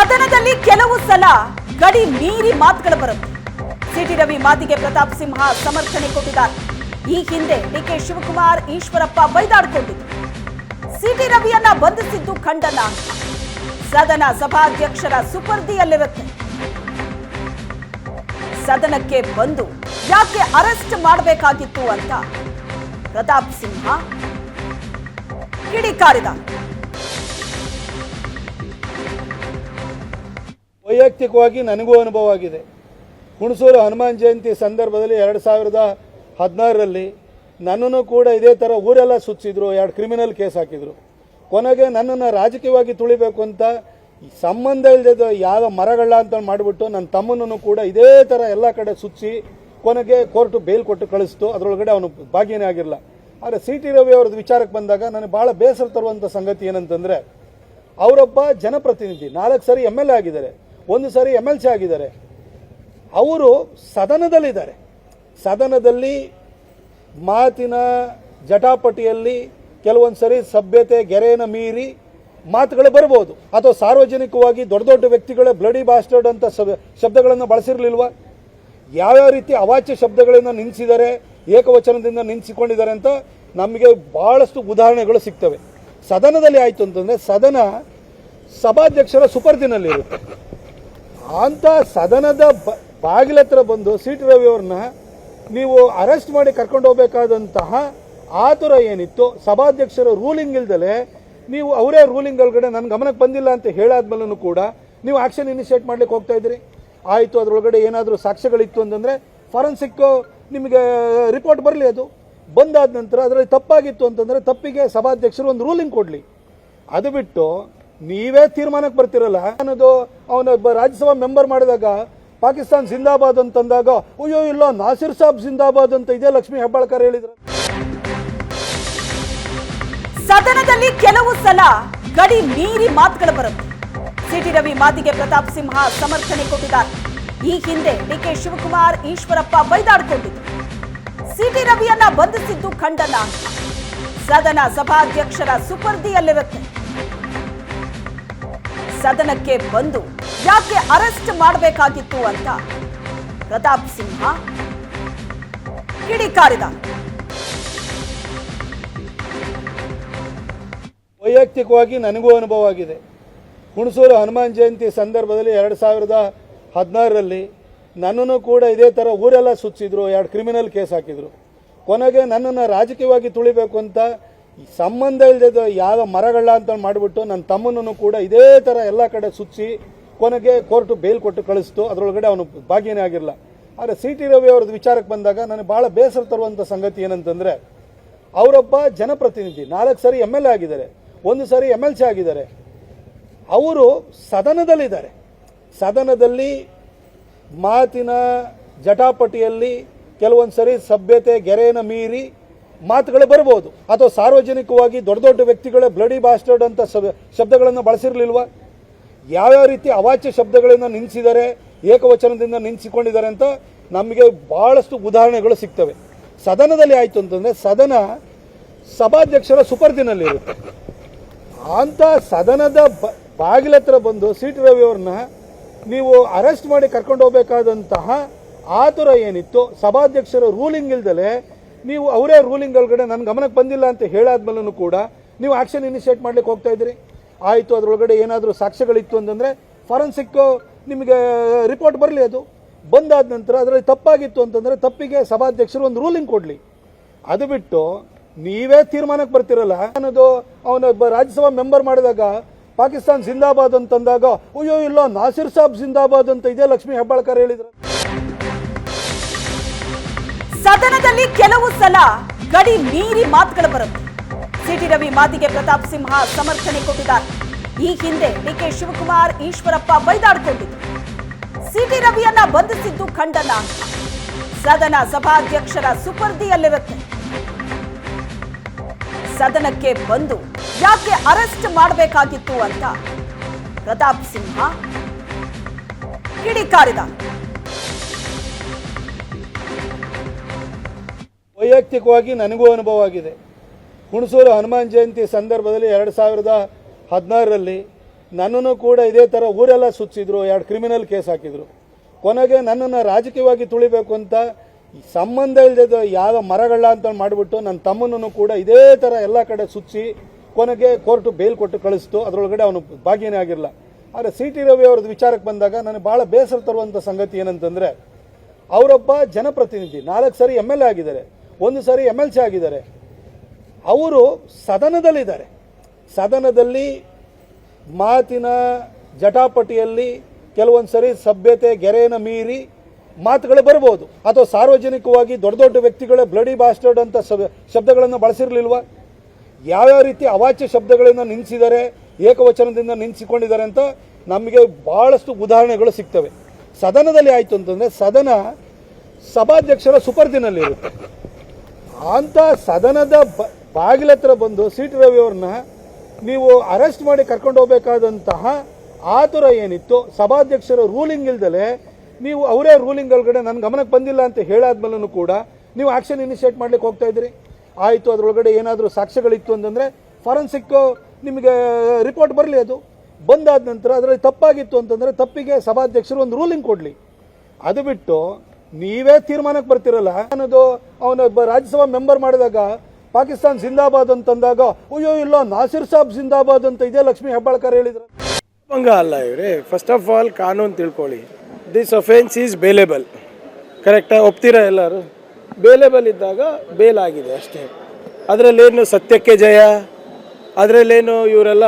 ಸದನದಲ್ಲಿ ಕೆಲವು ಸಲ ಗಡಿ ಮೀರಿ ಮಾತುಗಳು ಬರುತ್ತೆ. ಸಿಟಿ ರವಿ ಮಾತಿಗೆ ಪ್ರತಾಪ್ ಸಿಂಹ ಸಮರ್ಥನೆ ಕೊಟ್ಟಿದ್ದಾರೆ. ಈ ಹಿಂದೆ ಡಿಕೆ ಶಿವಕುಮಾರ್, ಈಶ್ವರಪ್ಪ ಬೈದಾಡಿಕೊಂಡಿದ್ರು. ಸಿಟಿ ರವಿಯನ್ನ ಬಂಧಿಸಿದ್ದು ಖಂಡನ ಸದನ ಸಭಾಧ್ಯಕ್ಷರ ಸುಪರ್ದಿಯಲ್ಲಿರುತ್ತೆ. ಸದನಕ್ಕೆ ಬಂದು ಯಾಕೆ ಅರೆಸ್ಟ್ ಮಾಡಬೇಕಾಗಿತ್ತು ಅಂತ ಪ್ರತಾಪ್ ಸಿಂಹ ಕಿಡಿಕಾರಿದ ವೈಯಕ್ತಿಕವಾಗಿ ನನಗೂ ಅನುಭವ ಆಗಿದೆ. ಹುಣಸೂರು ಹನುಮಾನ್ ಜಯಂತಿ ಸಂದರ್ಭದಲ್ಲಿ ಎರಡು ಸಾವಿರದ ಹದಿನಾರರಲ್ಲಿ ನನ್ನನ್ನು ಕೂಡ ಇದೇ ಥರ ಊರೆಲ್ಲ ಸುತ್ತಿದ್ರು, ಎರಡು ಕ್ರಿಮಿನಲ್ ಕೇಸ್ ಹಾಕಿದರು. ಕೊನೆಗೆ ನನ್ನನ್ನು ರಾಜಕೀಯವಾಗಿ ತುಳಿಬೇಕು ಅಂತ ಸಂಬಂಧ ಇಲ್ಲದ ಯಾವ ಮರಗಳ ಅಂತ ಮಾಡಿಬಿಟ್ಟು ನನ್ನ ತಮ್ಮನನ್ನು ಕೂಡ ಇದೇ ಥರ ಎಲ್ಲ ಕಡೆ ಸುತ್ತಿಸಿ ಕೊನೆಗೆ ಕೋರ್ಟು ಬೇಲ್ ಕೊಟ್ಟು ಕಳಿಸ್ತು. ಅದರೊಳಗಡೆ ಅವನು ಭಾಗಿಯೇ ಆಗಿರಲ್ಲ ಆದರೆ ಸಿ ಟಿ ರವಿ ಅವ್ರದ್ದು ವಿಚಾರಕ್ಕೆ ಬಂದಾಗ ನನಗೆ ಭಾಳ ಬೇಸರ ತರುವಂಥ ಸಂಗತಿ ಏನಂತಂದರೆ, ಅವರೊಬ್ಬ ಜನಪ್ರತಿನಿಧಿ, ನಾಲ್ಕು ಸರಿ ಎಂ ಎಲ್ ಎ ಆಗಿದ್ದಾರೆ. ಒಂದು ಸಾರಿ ಎಂ ಎಲ್ ಸಿ ಆಗಿದ್ದಾರೆ. ಅವರು ಸದನದಲ್ಲಿದ್ದಾರೆ. ಸದನದಲ್ಲಿ ಮಾತಿನ ಜಟಾಪಟಿಯಲ್ಲಿ ಕೆಲವೊಂದು ಸರಿ ಸಭ್ಯತೆ, ಗೆರೆಯನ್ನು ಮೀರಿ ಮಾತುಗಳು ಬರ್ಬೋದು ಅಥವಾ ಸಾರ್ವಜನಿಕವಾಗಿ ದೊಡ್ಡ ದೊಡ್ಡ ವ್ಯಕ್ತಿಗಳ ಬ್ಲಡಿ ಬಾಸ್ಟರ್ಡ್ ಅಂತ ಶಬ- ಶಬ್ದಗಳನ್ನು ಬಳಸಿರಲಿಲ್ವ? ಯಾವ್ಯಾವ ರೀತಿ ಅವಾಚ್ಯ ಶಬ್ದಗಳನ್ನು ನಿಲ್ಲಿಸಿದ್ದಾರೆ ಏಕವಚನದಿಂದ ನಿಲ್ಲಿಸಿಕೊಂಡಿದ್ದಾರೆ ಅಂತ ನಮಗೆ ಭಾಳಷ್ಟು ಉದಾಹರಣೆಗಳು ಸಿಗ್ತವೆ. ಸದನದಲ್ಲಿ ಆಯಿತು ಅಂತಂದರೆ ಸದನ ಸಭಾಧ್ಯಕ್ಷರ ಸುಪರ್ದಿನಲ್ಲಿರುತ್ತೆ. ಅಂತ ಸದನದ ಬಾಗಿಲತ್ರ ಬಂದು ಸಿ ಟಿ ರವಿ ಅವ್ರನ್ನ ನೀವು ಅರೆಸ್ಟ್ ಮಾಡಿ ಕರ್ಕೊಂಡು ಹೋಗಬೇಕಾದಂತಹ ಆತುರ ಏನಿತ್ತು ಸಭಾಧ್ಯಕ್ಷರ ರೂಲಿಂಗ್ ಇಲ್ದಲೆ ನೀವು ಅವರೇ ರೂಲಿಂಗ್ ಒಳಗಡೆ ನನ್ನ ಗಮನಕ್ಕೆ ಬಂದಿಲ್ಲ ಅಂತ ಹೇಳಾದ್ಮೇಲೂ ಕೂಡ ನೀವು ಆಕ್ಷನ್ ಇನಿಷಿಯೇಟ್ ಮಾಡ್ಲಿಕ್ಕೆ ಹೋಗ್ತಾ ಇದ್ರಿ. ಆಯಿತು, ಅದರೊಳಗಡೆ ಏನಾದರೂ ಸಾಕ್ಷ್ಯಗಳಿತ್ತು ಅಂತಂದರೆ ಫಾರೆನ್ಸಿಕ್ ನಿಮಗೆ ರಿಪೋರ್ಟ್ ಬರಲಿ ಅದು. ಬಂದಾದ ನಂತರ ಅದರಲ್ಲಿ ತಪ್ಪಾಗಿತ್ತು ಅಂತಂದರೆ ತಪ್ಪಿಗೆ ಸಭಾಧ್ಯಕ್ಷರು ಒಂದು ರೂಲಿಂಗ್ ಕೊಡಲಿ. ಅದು ಬಿಟ್ಟು ನೀವೇ ತೀರ್ಮಾನಕ್ಕೆ ಬರ್ತಿರಲ್ಲ? ಅನ್ನೋದು ಅವನ ರಾಜ್ಯಸಭಾ ಮೆಂಬರ್ ಮಾಡಿದಾಗ ಪಾಕಿಸ್ತಾನ್ ಜಿಂದಾಬಾದ್ ಅಂತಂದಾಗ ಅಯ್ಯೋ, ಇಲ್ಲ, ನಾಸಿರ್ ಸಾಬ್ ಜಿಂದಾಬಾದ್ ಅಂತ ಇದೇ ಲಕ್ಷ್ಮಿ ಹೆಬ್ಬಾಳ್ಕರ್ ಹೇಳಿದ್ರು. ಸದನದಲ್ಲಿ ಕೆಲವು ಸಲ ಗಡಿ ಮೀರಿ ಮಾತುಗಳು ಬರುತ್ತೆ. ಸಿಟಿ ರವಿ ಮಾತಿಗೆ ಪ್ರತಾಪ್ ಸಿಂಹ ಸಮರ್ಥನೆ ಕೊಟ್ಟಿದ್ದಾರೆ. ಈ ಹಿಂದೆ ಡಿಕೆ ಶಿವಕುಮಾರ್, ಈಶ್ವರಪ್ಪ ಬೈದಾಡಿಕೊಂಡಿದ್ರು. ಸಿಟಿ ರವಿಯನ್ನ ಬಂಧಿಸಿದ್ದು ಖಂಡನ ಸದನ ಸಭಾಧ್ಯಕ್ಷರ ಸುಪರ್ದಿಯಲ್ಲಿರುತ್ತೆ. ಸದನಕ್ಕೆ ಬಂದು ಯಾಕೆ ಅರೆಸ್ಟ್ ಮಾಡಬೇಕಾಗಿತ್ತು ಅಂತ ಪ್ರತಾಪ್ ಸಿಂಹ ಕಿಡಿಕಾರಿದ. ವೈಯಕ್ತಿಕವಾಗಿ ನನಗೂ ಅನುಭವ ಆಗಿದೆ. ಹುಣಸೂರು ಹನುಮಾನ್ ಜಯಂತಿ ಸಂದರ್ಭದಲ್ಲಿ ಎರಡು ಸಾವಿರದ ಹದಿನಾರರಲ್ಲಿ ನನ್ನನ್ನು ಕೂಡ ಇದೇ ಥರ ಊರೆಲ್ಲ ಸುತ್ತಿದ್ರು, ಎರಡು ಕ್ರಿಮಿನಲ್ ಕೇಸ್ ಹಾಕಿದರು. ಕೊನೆಗೆ ನನ್ನನ್ನು ರಾಜಕೀಯವಾಗಿ ತುಳಿಬೇಕು ಅಂತ ಸಂಬಂಧ ಇಲ್ಲದೆ ಯಾವ ಮರಗಳ ಅಂತ ಮಾಡಿಬಿಟ್ಟು ನನ್ನ ತಮ್ಮನನ್ನು ಕೂಡ ಇದೇ ಥರ ಎಲ್ಲ ಕಡೆ ಸುತ್ತಿ ಕೊನೆಗೆ ಕೋರ್ಟು ಬೇಲ್ ಕೊಟ್ಟು ಕಳಿಸ್ತು. ಅದರೊಳಗಡೆ ಅವನು ಭಾಗಿಯೇ ಆಗಿರಲ್ಲ ಆದರೆ ಸಿ ಟಿ ರವಿ ಅವ್ರದ್ದು ವಿಚಾರಕ್ಕೆ ಬಂದಾಗ ನನಗೆ ಭಾಳ ಬೇಸರ ತರುವಂಥ ಸಂಗತಿ ಏನಂತಂದರೆ, ಅವರೊಬ್ಬ ಜನಪ್ರತಿನಿಧಿ, ನಾಲ್ಕು ಸಾರಿ ಎಂ ಎಲ್ ಎ ಆಗಿದ್ದಾರೆ, ಒಂದು ಸಾರಿ ಎಂ ಎಲ್ ಸಿ ಆಗಿದ್ದಾರೆ. ಅವರು ಸದನದಲ್ಲಿದ್ದಾರೆ. ಸದನದಲ್ಲಿ ಮಾತಿನ ಜಟಾಪಟಿಯಲ್ಲಿ ಕೆಲವೊಂದು ಸರಿ ಸಭ್ಯತೆ ಗೆರೆಯನ್ನು ಮೀರಿ ಮಾತುಗಳು ಬರ್ಬೋದು ಅಥವಾ ಸಾರ್ವಜನಿಕವಾಗಿ ದೊಡ್ಡ ದೊಡ್ಡ ವ್ಯಕ್ತಿಗಳ ಬ್ಲಡಿ ಬಾಸ್ಟರ್ಡ್ ಅಂತ ಶಬ- ಶಬ್ದಗಳನ್ನು ಬಳಸಿರಲಿಲ್ವ? ಯಾವ್ಯಾವ ರೀತಿ ಅವಾಚ್ಯ ಶಬ್ದಗಳನ್ನು ನಿಲ್ಲಿಸಿದ್ದಾರೆ ಏಕವಚನದಿಂದ ನಿಲ್ಲಿಸಿಕೊಂಡಿದ್ದಾರೆ ಅಂತ ನಮಗೆ ಭಾಳಷ್ಟು ಉದಾಹರಣೆಗಳು ಸಿಗ್ತವೆ. ಸದನದಲ್ಲಿ ಆಯಿತು ಅಂತಂದರೆ ಸದನ ಸಭಾಧ್ಯಕ್ಷರ ಸುಪರ್ದಿನಲ್ಲಿರುತ್ತೆ ಅಂಥ ಸದನದ ಬ- ಬಾಗಿಲತ್ರ ಬಂದು ಸಿ ಟಿ ರವಿ ಅವ್ರನ್ನ ನೀವು ಅರೆಸ್ಟ್ ಮಾಡಿ ಕರ್ಕೊಂಡು ಹೋಗಬೇಕಾದಂತಹ ಆತುರ ಏನಿತ್ತು, ಸಭಾಧ್ಯಕ್ಷರ ರೂಲಿಂಗ್ ಇಲ್ದಲೆ ನೀವು ಅವರೇ ರೂಲಿಂಗ್ ಒಳಗಡೆ ನನ್ನ ಗಮನಕ್ಕೆ ಬಂದಿಲ್ಲ ಅಂತ ಹೇಳಾದ್ಮೇಲೂ ಕೂಡ ನೀವು ಆಕ್ಷನ್ ಇನಿಷಿಯೇಟ್ ಮಾಡ್ಲಿಕ್ಕೆ ಹೋಗ್ತಾ ಇದ್ರಿ ಆಯಿತು, ಅದರೊಳಗಡೆ ಏನಾದರೂ ಸಾಕ್ಷ್ಯಗಳಿತ್ತು ಅಂತಂದರೆ ಫಾರೆನ್ಸಿಕ್ ನಿಮಗೆ ರಿಪೋರ್ಟ್ ಬರಲಿ ಅದು. ಬಂದಾದ ನಂತರ ಅದರಲ್ಲಿ ತಪ್ಪಾಗಿತ್ತು ಅಂತಂದರೆ ತಪ್ಪಿಗೆ ಸಭಾಧ್ಯಕ್ಷರು ಒಂದು ರೂಲಿಂಗ್ ಕೊಡಲಿ. ಅದು ಬಿಟ್ಟು ನೀವೇ ತೀರ್ಮಾನಕ್ಕೆ ಬರ್ತಿರಲ್ಲ. ಅನ್ನೋದು ಅವನ ರಾಜ್ಯಸಭಾ ಮೆಂಬರ್ ಮಾಡಿದಾಗ ಪಾಕಿಸ್ತಾನ್ ಜಿಂದಾಬಾದ್ ಅಂತಂದಾಗ ಅಯ್ಯೋ, ಇಲ್ಲ, ನಾಸಿರ್ ಸಾಬ್ ಜಿಂದಾಬಾದ್ ಅಂತ ಇದೆ ಲಕ್ಷ್ಮೀ ಹೆಬ್ಬಾಳ್ಕರ್ ಹೇಳಿದ್ರು. ಸದನದಲ್ಲಿ ಕೆಲವು ಸಲ ಗಡಿ ಮೀರಿ ಮಾತುಗಳು ಬರುತ್ತೆ. ಸಿಟಿ ರವಿ ಮಾತಿಗೆ ಪ್ರತಾಪ್ ಸಿಂಹ ಸಮರ್ಥನೆ ಕೊಟ್ಟಿದ್ದಾರೆ. ಈ ಹಿಂದೆ ಡಿಕೆ ಶಿವಕುಮಾರ್, ಈಶ್ವರಪ್ಪ ಬೈದಾಡಿಕೊಂಡಿದ್ರು. ಸಿಟಿ ರವಿಯನ್ನ ಬಂಧಿಸಿದ್ದು ಖಂಡನ ಸದನ ಸಭಾಧ್ಯಕ್ಷರ ಸುಪರ್ದಿಯಲ್ಲಿರುತ್ತೆ. ಸದನಕ್ಕೆ ಬಂದು ಯಾಕೆ ಅರೆಸ್ಟ್ ಮಾಡಬೇಕಾಗಿತ್ತು ಅಂತ ಪ್ರತಾಪ್ ಸಿಂಹ ಕಿಡಿಕಾರಿದ. ವೈಯಕ್ತಿಕವಾಗಿ ನನಗೂ ಅನುಭವ ಆಗಿದೆ. ಹುಣಸೂರು ಹನುಮಾನ್ ಜಯಂತಿ ಸಂದರ್ಭದಲ್ಲಿ ಎರಡು ಸಾವಿರದ ಹದಿನಾರರಲ್ಲಿ ನನ್ನನ್ನು ಕೂಡ ಇದೇ ಥರ ಊರೆಲ್ಲ ಸುತ್ತಿದ್ರು, ಎರಡು ಕ್ರಿಮಿನಲ್ ಕೇಸ್ ಹಾಕಿದರು. ಕೊನೆಗೆ ನನ್ನನ್ನು ರಾಜಕೀಯವಾಗಿ ತುಳಿಬೇಕು ಅಂತ ಸಂಬಂಧ ಇಲ್ಲದ ಯಾವ ಮರಗಳ ಅಂತ ಮಾಡಿಬಿಟ್ಟು ನನ್ನ ತಮ್ಮನನ್ನು ಕೂಡ ಇದೇ ಥರ ಎಲ್ಲ ಕಡೆ ಸುತ್ತಿ ಕೊನೆಗೆ ಕೋರ್ಟು ಬೇಲ್ ಕೊಟ್ಟು ಕಳಿಸ್ತು. ಅದರೊಳಗಡೆ ಅವನು ಭಾಗಿನೇ ಆಗಿರಲ್ಲ ಆದರೆ ಸಿ ಟಿ ರವಿ ಅವ್ರದ್ದು ವಿಚಾರಕ್ಕೆ ಬಂದಾಗ ನನಗೆ ಭಾಳ ಬೇಸರ ತರುವಂಥ ಸಂಗತಿ ಏನಂತಂದರೆ, ಅವರೊಬ್ಬ ಜನಪ್ರತಿನಿಧಿ, ನಾಲ್ಕು ಸರಿ ಎಂ ಎಲ್ ಎ ಆಗಿದ್ದಾರೆ. ಒಂದು ಸಾರಿ ಎಂ ಎಲ್ ಸಿ ಆಗಿದ್ದಾರೆ. ಅವರು ಸದನದಲ್ಲಿದ್ದಾರೆ. ಸದನದಲ್ಲಿ ಮಾತಿನ ಜಟಾಪಟಿಯಲ್ಲಿ ಕೆಲವೊಂದು ಸರಿ ಸಭ್ಯತೆ, ಗೆರೆಯನ್ನು ಮೀರಿ ಮಾತುಗಳು ಬರ್ಬೋದು ಅಥವಾ ಸಾರ್ವಜನಿಕವಾಗಿ ದೊಡ್ಡ ದೊಡ್ಡ ವ್ಯಕ್ತಿಗಳ ಬ್ಲಡಿ ಬಾಸ್ಟರ್ಡ್ ಅಂತ ಶಬ- ಶಬ್ದಗಳನ್ನು ಬಳಸಿರಲಿಲ್ವ? ಯಾವ್ಯಾವ ರೀತಿ ಅವಾಚ್ಯ ಶಬ್ದಗಳನ್ನು ನಿಲ್ಲಿಸಿದ್ದಾರೆ ಏಕವಚನದಿಂದ ನಿಲ್ಲಿಸಿಕೊಂಡಿದ್ದಾರೆ ಅಂತ ನಮಗೆ ಭಾಳಷ್ಟು ಉದಾಹರಣೆಗಳು ಸಿಗ್ತವೆ. ಸದನದಲ್ಲಿ ಆಯಿತು ಅಂತಂದರೆ ಸದನ ಸಭಾಧ್ಯಕ್ಷರ ಸುಪರ್ದಿನಲ್ಲಿರುತ್ತೆ. ಅಂತ ಸದನದ ಬಾಗಿಲ ಹತ್ರ ಬಂದು ಸಿ ಟಿ ರವಿ ಅವ್ರನ್ನ ನೀವು ಅರೆಸ್ಟ್ ಮಾಡಿ ಕರ್ಕೊಂಡು ಹೋಗ್ಬೇಕಾದಂತಹ ಆತುರ ಏನಿತ್ತು ಸಭಾಧ್ಯಕ್ಷರ ರೂಲಿಂಗ್ ಇಲ್ದಲೆ ನೀವು ಅವರೇ ರೂಲಿಂಗ್ ಒಳಗಡೆ ನನ್ನ ಗಮನಕ್ಕೆ ಬಂದಿಲ್ಲ ಅಂತ ಹೇಳಾದ್ಮೇಲೂ ಕೂಡ ನೀವು ಆಕ್ಷನ್ ಇನಿಷಿಯೇಟ್ ಮಾಡ್ಲಿಕ್ಕೆ ಹೋಗ್ತಾ ಇದ್ರಿ. ಆಯಿತು, ಅದರೊಳಗಡೆ ಏನಾದರೂ ಸಾಕ್ಷ್ಯಗಳಿತ್ತು ಅಂತಂದರೆ ಫಾರೆನ್ಸಿಕ್ ನಿಮಗೆ ರಿಪೋರ್ಟ್ ಬರಲಿ ಅದು. ಬಂದಾದ ನಂತರ ಅದರಲ್ಲಿ ತಪ್ಪಾಗಿತ್ತು ಅಂತಂದರೆ ತಪ್ಪಿಗೆ ಸಭಾಧ್ಯಕ್ಷರು ಒಂದು ರೂಲಿಂಗ್ ಕೊಡಲಿ. ಅದು ಬಿಟ್ಟು ನೀವೇ ತೀರ್ಮಾನಕ್ಕೆ ಬರ್ತಿರಲ್ಲ? ಅನ್ನೋದು ಅವನೊಬ್ಬ ರಾಜ್ಯಸಭಾ ಮೆಂಬರ್ ಮಾಡಿದಾಗ, ಪಾಕಿಸ್ತಾನ್ ಜಿಂದಾಬಾದ್ ಅಂತಂದಾಗ, ಅಯ್ಯೋ, ಇಲ್ಲ, ನಾಸಿರ್ ಸಾಬ್ ಜಿಂದಾಬಾದ್ ಅಂತ ಇದೆ ಲಕ್ಷ್ಮೀ ಹೆಬ್ಬಾಳ್ಕರ್ ಹೇಳಿದ್ರು. ಹಂಗ ಅಲ್ಲ ಇವರೇ. ಫಸ್ಟ್ ಆಫ್ ಆಲ್ ಕಾನೂನು ತಿಳ್ಕೊಳ್ಳಿ. ದಿಸ್ ಅಫೆನ್ಸ್ ಈಸ್ ಬೇಲೇಬಲ್ ಕರೆಕ್ಟಾಗಿ ಒಪ್ತೀರಾ ಎಲ್ಲರೂ? ಬೇಲೇಬಲ್ ಇದ್ದಾಗ ಬೇಲ್ ಆಗಿದೆ ಅಷ್ಟೇ. ಅದರಲ್ಲೇನು ಸತ್ಯಕ್ಕೆ ಜಯ? ಅದರಲ್ಲೇನು ಇವರೆಲ್ಲ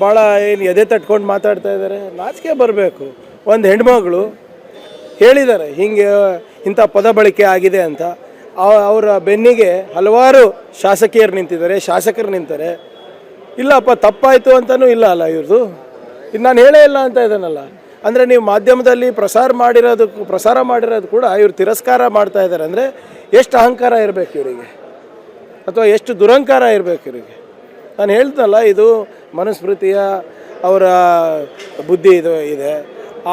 ಭಾಳ ಏನು ಎದೆ ತಟ್ಕೊಂಡು ಮಾತಾಡ್ತಾ ಇದ್ದಾರೆ ನಾಚಿಕೆ ಬರಬೇಕು. ಒಂದು ಹೆಣ್ಮಗಳು ಹೇಳಿದ್ದಾರೆ, ಹಿಂಗೆ ಇಂಥ ಪದ ಬಳಕೆ ಆಗಿದೆ ಅಂತ. ಅವರ ಬೆನ್ನಿಗೆ ಹಲವಾರು ಶಾಸಕಿಯರು ನಿಂತಿದ್ದಾರೆ, ಶಾಸಕರು ನಿಂತಾರೆ. ಇಲ್ಲಪ್ಪ, ತಪ್ಪಾಯಿತು ಅಂತಲೂ ಇಲ್ಲ ಅಲ್ಲ ಇವ್ರದ್ದು ಇದು ನಾನು ಹೇಳೇ ಇಲ್ಲ ಅಂತ ಇದ್ದಾನಲ್ಲ. ಅಂದರೆ ನೀವು ಮಾಧ್ಯಮದಲ್ಲಿ ಪ್ರಸಾರ ಮಾಡಿರೋದು ಪ್ರಸಾರ ಮಾಡಿರೋದು ಕೂಡ ಇವ್ರು ತಿರಸ್ಕಾರ ಮಾಡ್ತಾ ಇದ್ದಾರೆ. ಅಂದರೆ ಎಷ್ಟು ಅಹಂಕಾರ ಇರಬೇಕು ಇವರಿಗೆ? ಅಥವಾ ಎಷ್ಟು ದುರಂಕಾರ ಇರಬೇಕು ಇವರಿಗೆ? ನಾನು ಹೇಳ್ತಲ್ಲ ಇದು ಮನುಸ್ಮೃತಿಯ ಅವರ ಬುದ್ಧಿ ಇದು ಇದೆ.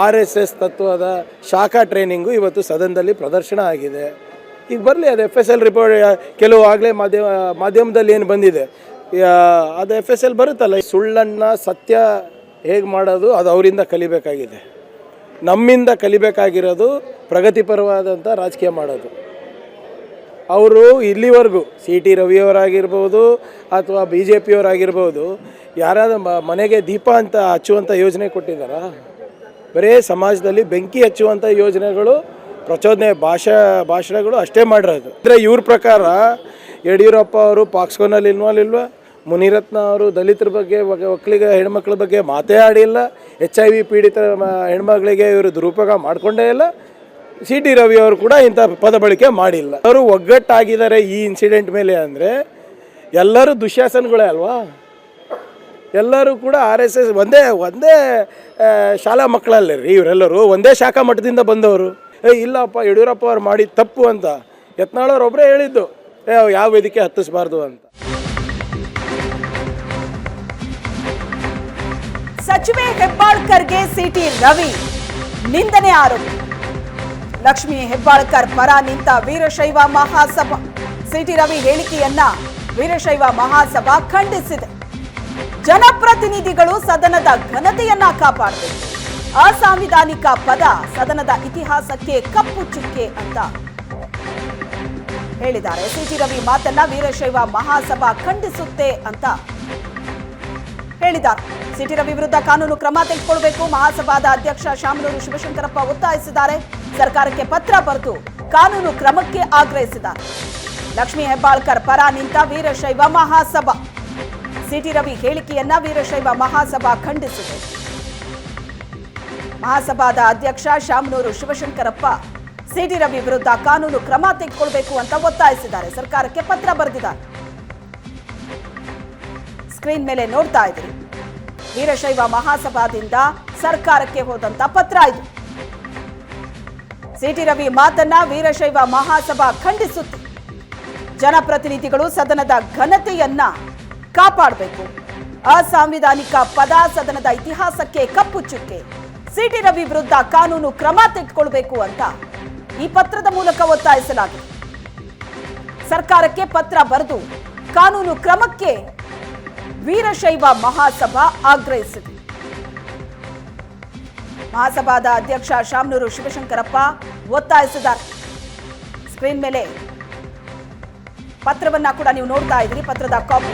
ಆರ್ ಎಸ್ ಎಸ್ ತತ್ವದ ಶಾಖಾ ಟ್ರೈನಿಂಗು ಇವತ್ತು ಸದನದಲ್ಲಿ ಪ್ರದರ್ಶನ ಆಗಿದೆ. ಈಗ ಬರಲಿ, ಅದು ಎಫ್ ಎಸ್ ಎಲ್ ರಿಪೋರ್ಟ್ ಕೆಲವು ಆಗಲೇ ಮಾಧ್ಯಮ ಮಾಧ್ಯಮದಲ್ಲಿ ಏನು ಬಂದಿದೆ. ಅದು ಎಫ್ ಎಸ್ ಎಲ್ ಬರುತ್ತಲ್ಲ ಸುಳ್ಳನ್ನು ಸತ್ಯ ಹೇಗೆ ಮಾಡೋದು, ಅದು ಅವರಿಂದ ಕಲಿಬೇಕಾಗಿದೆ. ನಮ್ಮಿಂದ ಕಲಿಬೇಕಾಗಿರೋದು ಪ್ರಗತಿಪರವಾದಂಥ ರಾಜಕೀಯ ಮಾಡೋದು. ಅವರು ಇಲ್ಲಿವರೆಗೂ ಸಿ ಟಿ ರವಿಯವರಾಗಿರ್ಬೋದು ಅಥವಾ ಬಿ ಜೆ ಪಿಯವರಾಗಿರ್ಬೋದು, ಯಾರಾದ್ರೂ ಮನೆಗೆ ದೀಪ ಅಂತ ಹಚ್ಚುವಂಥ ಯೋಜನೆ ಕೊಟ್ಟಿದ್ದಾರಾ? ಬರೀ ಸಮಾಜದಲ್ಲಿ ಬೆಂಕಿ ಹಚ್ಚುವಂಥ ಯೋಜನೆಗಳು, ಪ್ರಚೋದನೆ ಭಾಷಾ, ಭಾಷಣಗಳು ಅಷ್ಟೇ ಮಾಡಿರೋದು. ಅಂದರೆ ಇವ್ರ ಪ್ರಕಾರ ಯಡಿಯೂರಪ್ಪ ಅವರು ಪಾಕ್ಸ್ಕೋನಲ್ಲಿ ಇನ್ವಾಲ್ವ್ ಇಲ್ವಾ ಮುನಿರತ್ನ ಅವರು ದಲಿತರ ಬಗ್ಗೆ ಒಕ್ಕಲಿಗ ಹೆಣ್ಮಕ್ಳ ಬಗ್ಗೆ ಮಾತೇ ಆಡಿಲ್ಲ. ಎಚ್ ಐ ವಿ ಪೀಡಿತ ಹೆಣ್ಮಗಳಿಗೆ ಇವರು ದುರುಪಯೋಗ ಮಾಡಿಕೊಂಡೇ ಇಲ್ಲ. ಸಿ ಟಿ ರವಿ ಅವರು ಕೂಡ ಇಂಥ ಪದ ಬಳಕೆ ಮಾಡಿಲ್ಲ. ಅವರು ಒಗ್ಗಟ್ಟಾಗಿದ್ದಾರೆ ಈ ಇನ್ಸಿಡೆಂಟ್ ಮೇಲೆ ಅಂದರೆ ಎಲ್ಲರೂ ದುಶ್ಯಾಸನಗಳೇ ಅಲ್ವಾ? ಎಲ್ಲರೂ ಕೂಡ ಆರ್ ಎಸ್ ಎಸ್ ಒಂದೇ ಒಂದೇ ಶಾಲಾ ಮಕ್ಕಳಲ್ಲೇ ರೀ ಇವರೆಲ್ಲರೂ. ಒಂದೇ ಶಾಖಾ ಮಠದಿಂದ ಬಂದವರು. ಏ, ಇಲ್ಲಪ್ಪ, ಯಡಿಯೂರಪ್ಪ ಅವ್ರು ಮಾಡಿ ತಪ್ಪು ಅಂತ. ಯತ್ನಾಳವ್ರು ಒಬ್ಬರೇ ಹೇಳಿದ್ದು. ಏ ಯಾವ ವೇದಿಕೆ ಹತ್ತಿಸಬಾರ್ದು ಅಂತ. ಸಚಿವೆ ಹೆಬ್ಬಾಳ್ಕರ್ಗೆ ಸಿಟಿ ರವಿ. ನಿಂದನೆ ಆರೋಪ. ಲಕ್ಷ್ಮಿ ಹೆಬ್ಬಾಳ್ಕರ್ ಪರ ನಿಂತ ವೀರಶೈವ ಮಹಾಸಭಾ. ಸಿಟಿ ರವಿ ಹೇಳಿಕೆಯನ್ನ ವೀರಶೈವ ಮಹಾಸಭಾ ಖಂಡಿಸಿದೆ. ಜನಪ್ರತಿನಿಧಿಗಳು ಸದನದ ಘನತೆಯನ್ನ ಕಾಪಾಡಬೇಕು. ಅಸಾಂವಿಧಾನಿಕ ಪದ ಸದನದ ಇತಿಹಾಸಕ್ಕೆ ಕಪ್ಪು ಚುಕ್ಕೆ ಅಂತ ಹೇಳಿದ್ದಾರೆ. ಸಿಟಿ ರವಿ ಮಾತನ್ನ ವೀರಶೈವ ಮಹಾಸಭಾ ಖಂಡಿಸುತ್ತೆ ಅಂತ ಹೇಳಿದ್ದಾರೆ. ಸಿಟಿ ರವಿ ವಿರುದ್ಧ ಕಾನೂನು ಕ್ರಮ ತೆಗೆದುಕೊಳ್ಳಬೇಕು ಮಹಾಸಭಾದ ಅಧ್ಯಕ್ಷ ಶಾಮನೂರು ಶಿವಶಂಕರಪ್ಪ ಒತ್ತಾಯಿಸಿದ್ದಾರೆ. ಸರ್ಕಾರಕ್ಕೆ ಪತ್ರ ಬರೆದು ಕಾನೂನು ಕ್ರಮಕ್ಕೆ ಆಗ್ರಹಿಸಿದ್ದಾರೆ. ಲಕ್ಷ್ಮೀ ಹೆಬ್ಬಾಳ್ಕರ್ ಪರ ನಿಂತ ವೀರಶೈವ ಮಹಾಸಭಾ ಸಿಟಿ ರವಿ ಹೇಳಿಕೆಯನ್ನ ವೀರಶೈವ ಮಹಾಸಭಾ ಖಂಡಿಸಿದೆ. ಮಹಾಸಭಾದ ಅಧ್ಯಕ್ಷ ಶಾಮನೂರು ಶಿವಶಂಕರಪ್ಪ ಸಿಟಿ ರವಿ ವಿರುದ್ಧ ಕಾನೂನು ಕ್ರಮ ತೆಗೆದುಕೊಳ್ಬೇಕು ಅಂತ ಒತ್ತಾಯಿಸಿದ್ದಾರೆ. ಸರ್ಕಾರಕ್ಕೆ ಪತ್ರ ಬರೆದಿದ್ದಾರೆ. ಸ್ಕ್ರೀನ್ ಮೇಲೆ ನೋಡ್ತಾ ಇದ್ದೀರಿ ವೀರಶೈವ ಮಹಾಸಭಾದಿಂದ ಸರ್ಕಾರಕ್ಕೆ ಹೋದಂತ ಪತ್ರ ಇದು. ಸಿಟಿ ರವಿ ಮಾತನ್ನ ವೀರಶೈವ ಮಹಾಸಭಾ ಖಂಡಿಸುತ್ತೆ. ಜನಪ್ರತಿನಿಧಿಗಳು ಸದನದ ಘನತೆಯನ್ನ ಕಾಪಾಡಬೇಕು. ಅಸಾಂವಿಧಾನಿಕ ಪದ ಸದನದ ಇತಿಹಾಸಕ್ಕೆ ಕಪ್ಪು ಚುಕ್ಕೆ. ಸಿಟಿ ರವಿ ವಿರುದ್ಧ ಕಾನೂನು ಕ್ರಮ ತೆಗೆದುಕೊಳ್ಬೇಕು ಅಂತ ಈ ಪತ್ರದ ಮೂಲಕ ಒತ್ತಾಯಿಸಲಾಗಿದೆ. ಸರ್ಕಾರಕ್ಕೆ ಪತ್ರ ಬರೆದು ಕಾನೂನು ಕ್ರಮಕ್ಕೆ ವೀರಶೈವ ಮಹಾಸಭಾ ಆಗ್ರಹಿಸಿದೆ. ಮಹಾಸಭಾದ ಅಧ್ಯಕ್ಷ ಶಾಮನೂರು ಶಿವಶಂಕರಪ್ಪ ಒತ್ತಾಯಿಸಿದ್ದಾರೆ. ಸ್ಕ್ರೀನ್ ಮೇಲೆ ಪತ್ರವನ್ನ ಕೂಡ ನೀವು ನೋಡ್ತಾ ಇದ್ದೀರಿ, ಪತ್ರದ ಕಾಪಿ.